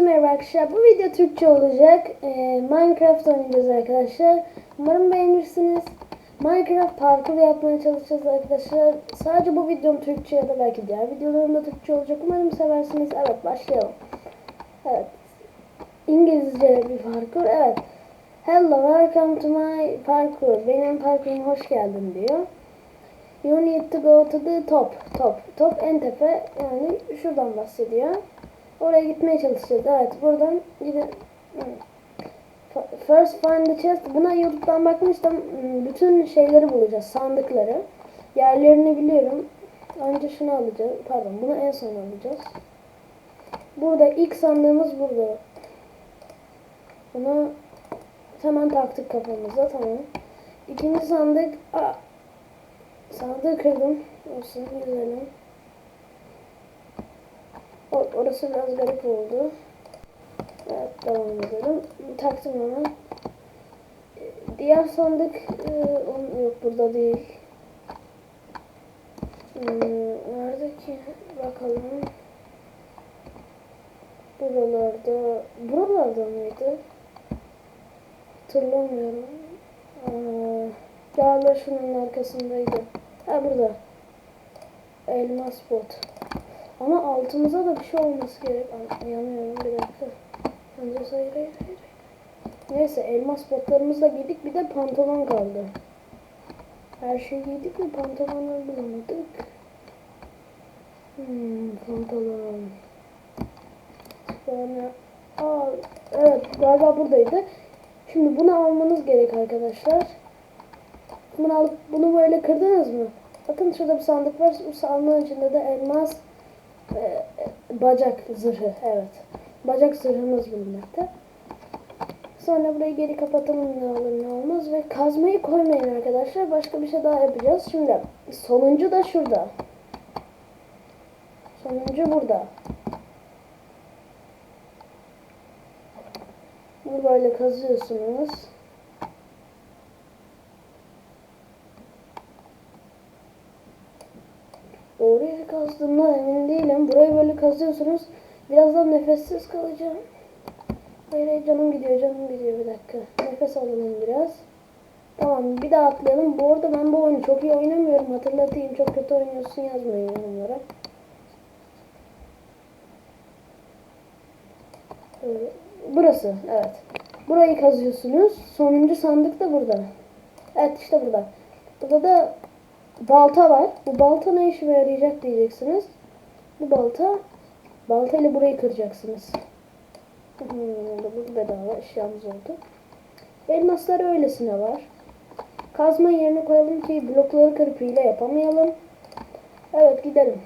Herkese merhaba arkadaşlar. Bu video Türkçe olacak. Ee, Minecraft oynayacağız arkadaşlar. Umarım beğenirsiniz. Minecraft parkur yapmaya çalışacağız arkadaşlar. Sadece bu videom Türkçe ya da belki diğer videolarım da Türkçe olacak. Umarım seversiniz. Evet başlayalım. Evet. İngilizce bir parkur. Evet. Hello, welcome to my parkur. Benim parkuruma hoş geldin diyor. You need to go to the top. Top. Top en tepe. Yani şuradan bahsediyor. Oraya gitmeye çalışacağız. Evet buradan gidin. First find the chest. Buna YouTube'dan bakmıştım. Hmm, Bütün şeyleri bulacağız. Sandıkları. Yerlerini biliyorum. Önce şunu alacağız. Pardon bunu en son alacağız. Burada ilk sandığımız burada. Bunu hemen taktık kafamıza. Tamam. İkinci sandık. Aa, sandığı kırdım. Olsun güzelim. Orası biraz garip oldu. Evet devam edelim. Taktım. Ee, Diğer sandık e, on- yok burada değil. Hmm, nerede ki? Bakalım. Buralarda. Buralarda mıydı? Hatırlamıyorum. Aa, galiba şunun arkasındaydı. Ha burada. Elmas bot. Ama altımıza da bir şey olması gerek. Yanıyorum bir dakika. Önce hayır hayır. Neyse elmas botlarımızı da giydik. Bir de pantolon kaldı. Her şeyi giydik mi pantolonları bulamadık. Hmm, pantolon. Sonra aa evet galiba buradaydı. Şimdi bunu almanız gerek arkadaşlar. Bunu alıp bunu böyle kırdınız mı? Bakın şurada bir sandık var. Bu sandığın içinde de elmas e, bacak zırhı. Evet. Bacak zırhımız bulunmakta. Sonra burayı geri kapatalım ne olur ne olmaz ve kazmayı koymayın arkadaşlar. Başka bir şey daha yapacağız. Şimdi sonuncu da şurada. Sonuncu burada. Bunu böyle kazıyorsunuz. Doğru yeri kazdığımdan emin değilim. Burayı böyle kazıyorsunuz. Birazdan nefessiz kalacağım. Hayır hayır canım gidiyor canım gidiyor bir dakika. Nefes alalım biraz. Tamam bir daha atlayalım. Bu arada ben bu oyunu çok iyi oynamıyorum. Hatırlatayım çok kötü oynuyorsun yazmayın yorumlara. Burası evet. Burayı kazıyorsunuz. Sonuncu sandık da burada. Evet işte burada. Burada da balta var. Bu balta ne işime yarayacak diyeceksiniz. Bu balta balta ile burayı kıracaksınız. Hmm, bu bedava eşyamız oldu. Elmaslar öylesine var. Kazma yerine koyalım ki blokları kırıp hile yapamayalım. Evet gidelim.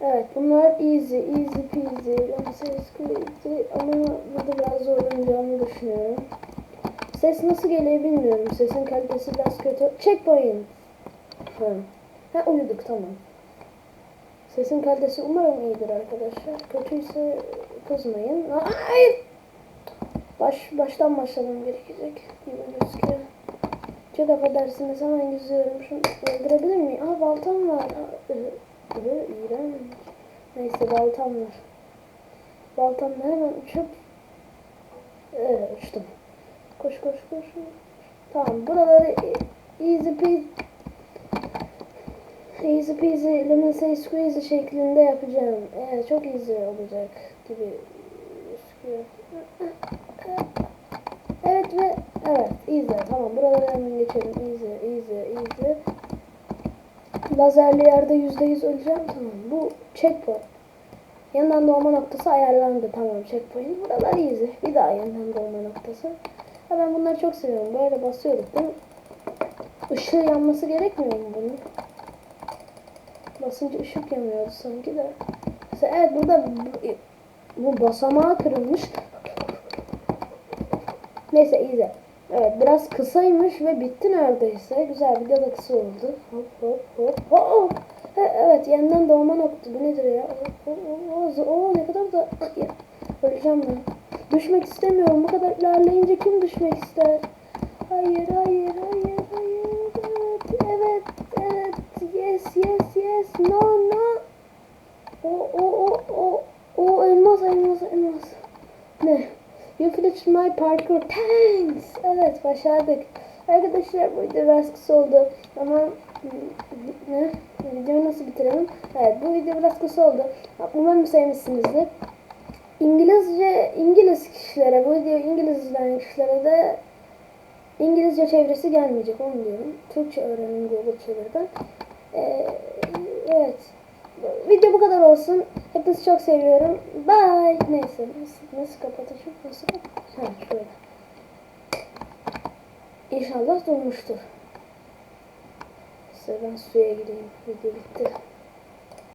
Evet bunlar easy, easy peasy, ses easy ama burada biraz zorlanacağımı düşünüyorum. Ses nasıl geliyor bilmiyorum. Sesin kalitesi biraz kötü. Checkpoint. Ha. ha uyuduk tamam. Sesin kalitesi umarım iyidir arkadaşlar. Kötüyse kızmayın. Hayır. Baş, baştan başlamam gerekecek gibi gözüküyor. Çok affedersiniz hemen yüzüyorum. Şunu öldürebilir miyim? Aa baltam var. Aa, iğrenç. Neyse baltam var. Baltamla hemen uçup ee, uçtum. Koş koş koş. Tamam buraları easy peasy easy peasy lemon say squeezy şeklinde yapacağım. Evet çok easy olacak gibi. Evet ve evet easy. Tamam buraları hemen geçelim. Easy easy easy. Lazerli yerde yüzde yüz öleceğim. Tamam bu checkpoint. Yandan doğma noktası ayarlandı. Tamam checkpoint. Buralar easy. Bir daha yandan doğma noktası. Ha ben bunları çok seviyorum. Böyle basıyorduk değil mi? Işığı yanması gerekmiyor mu bunun? Basınca ışık yanıyordu sanki de. Mesela evet burada bu, bu basamağı kırılmış. Neyse iyice. Evet biraz kısaymış ve bitti neredeyse. Güzel da kısa oldu. Hop hop hop hop. Ha, evet yeniden doğma noktası. Bu nedir ya? Oo, oo, oo, oo, ne kadar da... Ya, Öleceğim ben. Düşmek istemiyorum. Bu kadar ilerleyince kim düşmek ister? Hayır, hayır, hayır, hayır. Evet, evet, evet. Yes, yes, yes. No, no. O, o, o, o. O elmas, elmas. Ne? You finished my parkour. Thanks. Evet başardık. Arkadaşlar bu video biraz kısa oldu. Ama ne? Videoyu nasıl bitirelim? Evet bu video biraz kısa oldu. Umarım sevmişsinizdir. İngilizce, İngiliz kişilere, bu video İngiliz izleyen kişilere de İngilizce çevirisi gelmeyecek onu diyorum. Türkçe öğrenin Google çeviriden. Ee, evet. Video bu kadar olsun. Hepinizi çok seviyorum. Bye. Neyse nasıl, nasıl kapatacağım? Nasıl kapatacağım? Ha şöyle. İnşallah dolmuştur. Size ben suya gireyim. Video bitti.